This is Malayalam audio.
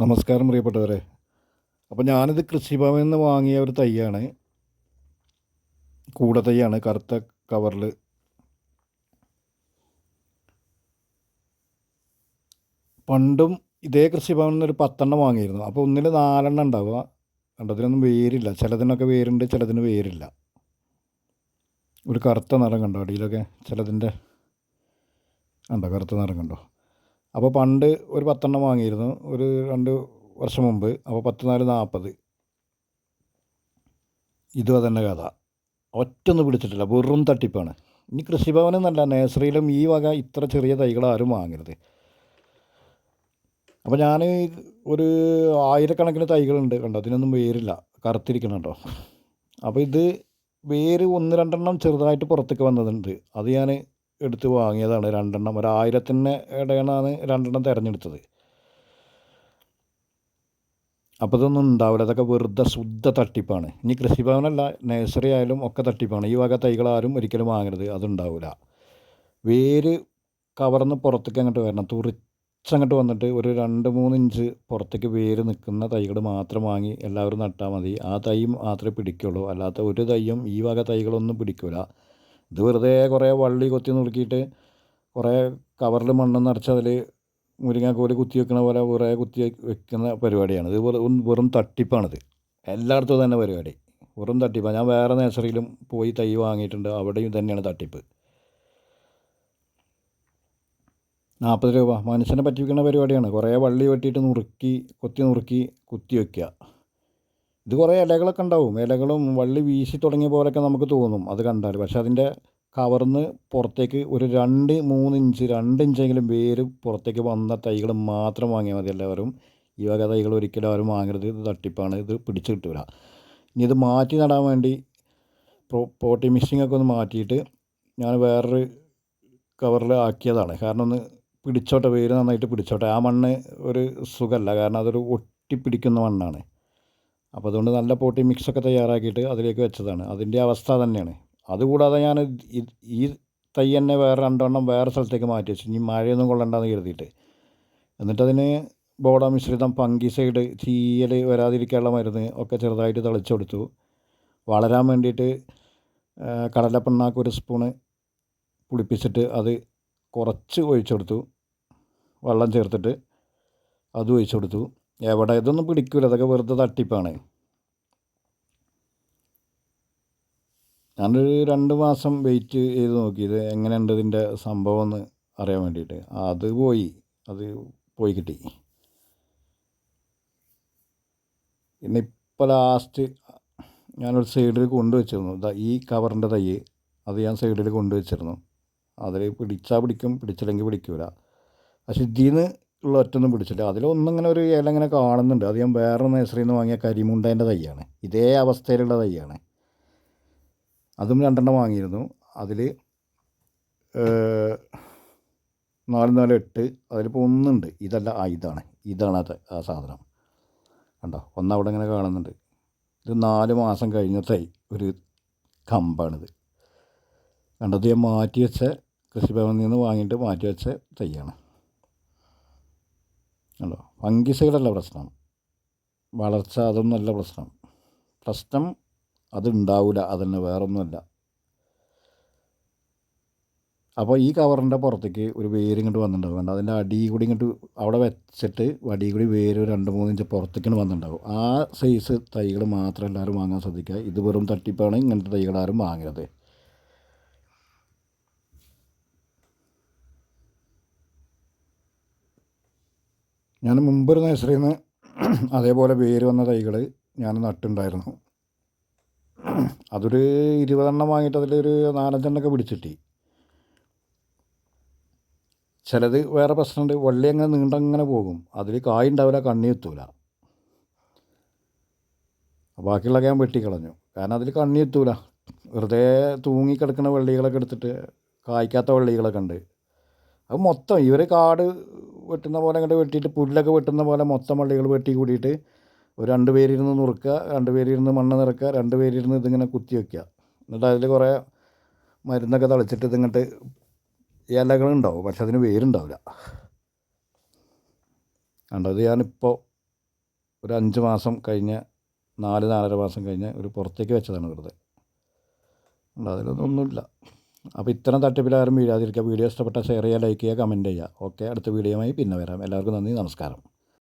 നമസ്കാരം പ്രിയപ്പെട്ടവരെ. അപ്പോൾ ഞാനിത് കൃഷിഭവനിൽ നിന്ന് വാങ്ങിയ ഒരു തൈയാണ്. കൂട തൈയാണ് കറുത്ത കവറിൽ പണ്ടും ഇതേ കൃഷിഭവനിൽ നിന്ന് ഒരു പത്തെണ്ണം വാങ്ങിയിരുന്നു. അപ്പോൾ ഒന്നിൽ നാലെണ്ണം ഉണ്ടാവുക. കണ്ടതിനൊന്നും വേരില്ല. ചിലതിനൊക്കെ വേരുണ്ട് ചിലതിന് വേരില്ല. ഒരു കറുത്ത നിറം കണ്ടോ? അടിയിലൊക്കെ ചിലതിന്റെ ഉണ്ടോ കറുത്ത നിറം കണ്ടോ? അപ്പോൾ പണ്ട് ഒരു പത്തെണ്ണം വാങ്ങിയിരുന്നു. ഒരു രണ്ട് വർഷം മുമ്പ്. അപ്പോൾ പത്ത് നാല് നാൽപ്പത് ഇതും അതന്നെ കഥ. ഒറ്റൊന്നും പിടിച്ചിട്ടില്ല. വെറും തട്ടിപ്പാണ്. ഇനി കൃഷിഭവനിൽ നിന്നല്ല നഴ്സറിയിലും ഈ വക ഇത്ര ചെറിയ തൈകളാരും വാങ്ങരുത്. അപ്പോൾ ഞാൻ ഒരു ആയിരക്കണക്കിന് തൈകളുണ്ട് കണ്ടോ? അതിനൊന്നും വേരില്ല. കറുത്തിരിക്കണുണ്ടോ? അപ്പോൾ ഇത് വേര് ഒന്ന് രണ്ടെണ്ണം ചെറുതായിട്ട് പുറത്തേക്ക് വന്നതുണ്ട്. അത് ഞാൻ എടുത്ത് വാങ്ങിയതാണ് രണ്ടെണ്ണം. ഒരായിരത്തിന് ഇടയിലാണ് രണ്ടെണ്ണം തിരഞ്ഞെടുത്തത്. അപ്പോൾ ഇതൊന്നും ഉണ്ടാവില്ല. അതൊക്കെ വെറുതെ ശുദ്ധ തട്ടിപ്പാണ്. ഇനി കൃഷിഭവനല്ല നേഴ്സറി ആയാലും ഒക്കെ തട്ടിപ്പാണ്. ഈ വക തൈകൾ ആരും ഒരിക്കലും വാങ്ങരുത്. അതുണ്ടാവില്ല. വേര് കവർന്ന് പുറത്തേക്ക് അങ്ങോട്ട് വരണം. തുറിച്ചങ്ങോട്ട് വന്നിട്ട് ഒരു രണ്ട് മൂന്ന് ഇഞ്ച് പുറത്തേക്ക് വേര് നിൽക്കുന്ന തൈകൾ മാത്രം വാങ്ങി എല്ലാവരും നട്ടാൽ മതി. ആ തൈ മാത്രമേ പിടിക്കുള്ളൂ. അല്ലാത്ത ഒരു തൈയും ഈ വക തൈകളൊന്നും പിടിക്കില്ല ഇത് വെറുതെ കുറേ വള്ളി കൊത്തി നുറുക്കിയിട്ട് കുറേ കവറിൽ മണ്ണ് നിറച്ച് അതിൽ മുരിങ്ങാക്കോൽ കുത്തി വെക്കുന്ന പോലെ കുറേ കുത്തി വെക്കുന്ന പരിപാടിയാണ്. ഇത് വെറും വെറും തട്ടിപ്പാണിത്. എല്ലായിടത്തും തന്നെ പരിപാടി. വെറും തട്ടിപ്പാണ് ഞാൻ വേറെ നേഴ്സറിയിലും പോയി തൈ വാങ്ങിയിട്ടുണ്ട്. അവിടെയും തന്നെയാണ് തട്ടിപ്പ്. നാൽപ്പത് രൂപ. മനുഷ്യനെ പറ്റിക്കുന്ന പരിപാടിയാണ്. കുറേ വള്ളി വെട്ടിയിട്ട് നുറുക്കി കൊത്തി നുറുക്കി കുത്തി വയ്ക്കുക ഇത് കുറേ ഇലകളൊക്കെ ഉണ്ടാവും. ഇലകളും വള്ളി വീശി തുടങ്ങിയ പോലെയൊക്കെ നമുക്ക് തോന്നും അത് കണ്ടാൽ പക്ഷേ അതിന്റെ കവർന്ന് പുറത്തേക്ക് ഒരു രണ്ട് മൂന്ന് ഇഞ്ച് രണ്ട് ഇഞ്ചെങ്കിലും വേര് പുറത്തേക്ക് വന്ന തൈകൾ മാത്രം വാങ്ങിയാൽ മതി എല്ലാവരും. ഈ വക തൈകൾ ഒരിക്കലും ആരും വാങ്ങരുത്. ഇത് തട്ടിപ്പാണ്. ഇത് പിടിച്ച് കിട്ടില്ല ഇനി ഇത് മാറ്റി നടാൻ വേണ്ടി പോട്ടി മിക്സിംഗ് ഒക്കെ ഒന്ന് മാറ്റിയിട്ട് ഞാൻ വേറൊരു കവറിൽ ആക്കിയതാണ്. കാരണം ഒന്ന് പിടിച്ചോട്ടെ വേര് നന്നായിട്ട് പിടിച്ചോട്ടെ. ആ മണ്ണ് ഒരു സുഖമല്ല. കാരണം അതൊരു ഒട്ടിപ്പിടിക്കുന്ന മണ്ണാണ്. അപ്പോൾ അതുകൊണ്ട് നല്ല പോട്ടി മിക്സൊക്കെ തയ്യാറാക്കിയിട്ട് അതിലേക്ക് വെച്ചതാണ്. അതിന്റെ അവസ്ഥ തന്നെയാണ്. അതുകൂടാതെ ഞാൻ ഈ തൈ തന്നെ വേറെ രണ്ടെണ്ണം വേറെ സ്ഥലത്തേക്ക് മാറ്റി വെച്ചു. ഇനി മഴയൊന്നും കൊള്ളണ്ടെന്ന് കരുതിയിട്ട്. എന്നിട്ടതിന് ബോഡ മിശ്രിതം പങ്കി സൈഡ് ചീയൽ വരാതിരിക്കാനുള്ള മരുന്ന് ഒക്കെ ചെറുതായിട്ട് തളിച്ചു കൊടുത്തു. വളരാൻ വേണ്ടിയിട്ട് കടലപ്പിണ്ണാക്ക് ഒരു സ്പൂണ് പുളിപ്പിച്ചിട്ട് അത് കുറച്ച് ഒഴിച്ചു കൊടുത്തു. വെള്ളം ചേർത്തിട്ട് അത് ഒഴിച്ചു കൊടുത്തു. എവിടെ? ഇതൊന്നും പിടിക്കില്ല അതൊക്കെ വെറുതെ തട്ടിപ്പാണ്. ഞാനൊരു രണ്ട് മാസം വെയിറ്റ് ചെയ്ത് നോക്കി. ഇത് എങ്ങനെയുണ്ട് ഇതിന്റെ സംഭവം എന്ന് അറിയാൻ വേണ്ടിയിട്ട്. അത് പോയി. അത് പോയി കിട്ടി. പിന്നെ ഇപ്പോൾ ലാസ്റ്റ് ഞാനൊരു സൈഡിൽ കൊണ്ടുവച്ചിരുന്നു. ഈ കവറിന്റെ തൈ അത് ഞാൻ സൈഡിൽ കൊണ്ടുവച്ചിരുന്നു. അതിൽ പിടിച്ചാൽ പിടിക്കും പിടിച്ചില്ലെങ്കിൽ പിടിക്കില്ല പക്ഷെ ഇതിൽ നിന്ന് ഉള്ള ഒറ്റൊന്നും പിടിച്ചില്ല അതിലൊന്നിങ്ങനെ ഒരു ഇല ഇങ്ങനെ കാണുന്നുണ്ട്. അത് ഞാൻ വേറെ നഴ്സറിയിൽ നിന്ന് വാങ്ങിയ കരിമുണ്ടേന്റെ തൈയാണ്. ഇതേ അവസ്ഥയിലുള്ള തൈയാണ്. അതും രണ്ടെണ്ണം വാങ്ങിയിരുന്നു. അതിൽ നാല് നാല് എട്ട് അതിലിപ്പോൾ ഒന്നുണ്ട്. ഇതല്ല ആ ഇതാണ്. ഇതാണ് അത് ആ സാധനം. കണ്ടോ? ഒന്നവിടെ ഇങ്ങനെ കാണുന്നുണ്ട്. ഇത് നാല് മാസം കഴിഞ്ഞ തൈ ഒരു കമ്പാണിത്. കണ്ടത് ഞാൻ മാറ്റി വെച്ച കൃഷിഭവനിൽ നിന്ന് വാങ്ങിയിട്ട് മാറ്റി വെച്ച തൈയാണ്. കണ്ടോ ഫംഗിസൈഡല്ല പ്രശ്നം. വളർച്ച അതൊന്നുമല്ല പ്രശ്നം. പ്രശ്നം അതുണ്ടാവില്ല അതന്നെ വേറൊന്നുമല്ല. അപ്പോൾ ഈ കവറിന്റെ പുറത്തേക്ക് ഒരു വേര് ഇങ്ങോട്ട് വന്നിട്ടുണ്ടാവും. അതിന്റെ അടി കൂടി ഇങ്ങോട്ട് അവിടെ വെച്ചിട്ട് വടി കൂടി വേര് രണ്ട് മൂന്ന് ഇഞ്ച് പുറത്തേക്കാണ് വന്നിട്ടുണ്ടാവും. ആ സൈസ് തൈകൾ മാത്രം എല്ലാവരും വാങ്ങാൻ ശ്രദ്ധിക്കുക. ഇത് വെറും തട്ടിപ്പാണ് ഇങ്ങനത്തെ തൈകൾ ആരും വാങ്ങരുത്. ഞാൻ മുമ്പൊരു നഴ്സറിയിൽ നിന്ന് അതേപോലെ വേര് വന്ന തൈകൾ ഞാൻ നട്ടുണ്ടായിരുന്നു. അതൊരു ഇരുപതെണ്ണം വാങ്ങിയിട്ട് അതിലൊരു നാലഞ്ചെണ്ണമൊക്കെ പിടിച്ചിട്ടി. ചിലത് വേറെ പ്രശ്നമുണ്ട്. വള്ളി അങ്ങനെ നീണ്ടങ്ങനെ പോകും. അതിൽ കായ് ഉണ്ടാവില്ല കണ്ണി എത്തൂല. ബാക്കിയുള്ളൊക്കെ ഞാൻ വെട്ടിക്കളഞ്ഞു. കാരണം അതിൽ കണ്ണി എത്തൂല. വെറുതെ തൂങ്ങിക്കിടക്കുന്ന വള്ളികളൊക്കെ എടുത്തിട്ട് കായ്ക്കാത്ത വള്ളികളൊക്കെ ഉണ്ട്. അത് മൊത്തം ഇവർ കാട് വെട്ടുന്ന പോലെ അങ്ങോട്ട് വെട്ടിയിട്ട് പുല്ലൊക്കെ വെട്ടുന്ന പോലെ മൊത്തം വള്ളികൾ വെട്ടി കൂടിയിട്ട് ഒരു രണ്ട് പേരിരുന്ന് നുറുക്കുക രണ്ട് പേരിരുന്ന് മണ്ണ് നിറക്കുക രണ്ട് പേരിരുന്ന് ഇതിങ്ങനെ കുത്തി വയ്ക്കുക എന്നിട്ട് അതിൽ കുറേ മരുന്നൊക്കെ തളിച്ചിട്ട് ഇതിങ്ങോട്ട് ഇലകളുണ്ടാവും പക്ഷെ അതിന് വേരുണ്ടാവില്ല. കണ്ടത് ഞാനിപ്പോൾ ഒരു അഞ്ച് മാസം കഴിഞ്ഞ് നാല് നാലര മാസം കഴിഞ്ഞ് ഒരു പുറത്തേക്ക് വെച്ചതാണ് വെറുതെ. അതിലൊന്നും ഒന്നുമില്ല. അപ്പോൾ ഇത്തരം തട്ടിപ്പിലാരും വീഴാതിരിക്കുക. വീഡിയോ ഇഷ്ടപ്പെട്ടാൽ ഷെയർ ചെയ്യുക ലൈക്ക് ചെയ്യുക കമന്റ് ചെയ്യുക. ഓക്കെ അടുത്ത വീഡിയോയുമായി പിന്നെ വരാം. എല്ലാവർക്കും നന്ദി നമസ്കാരം.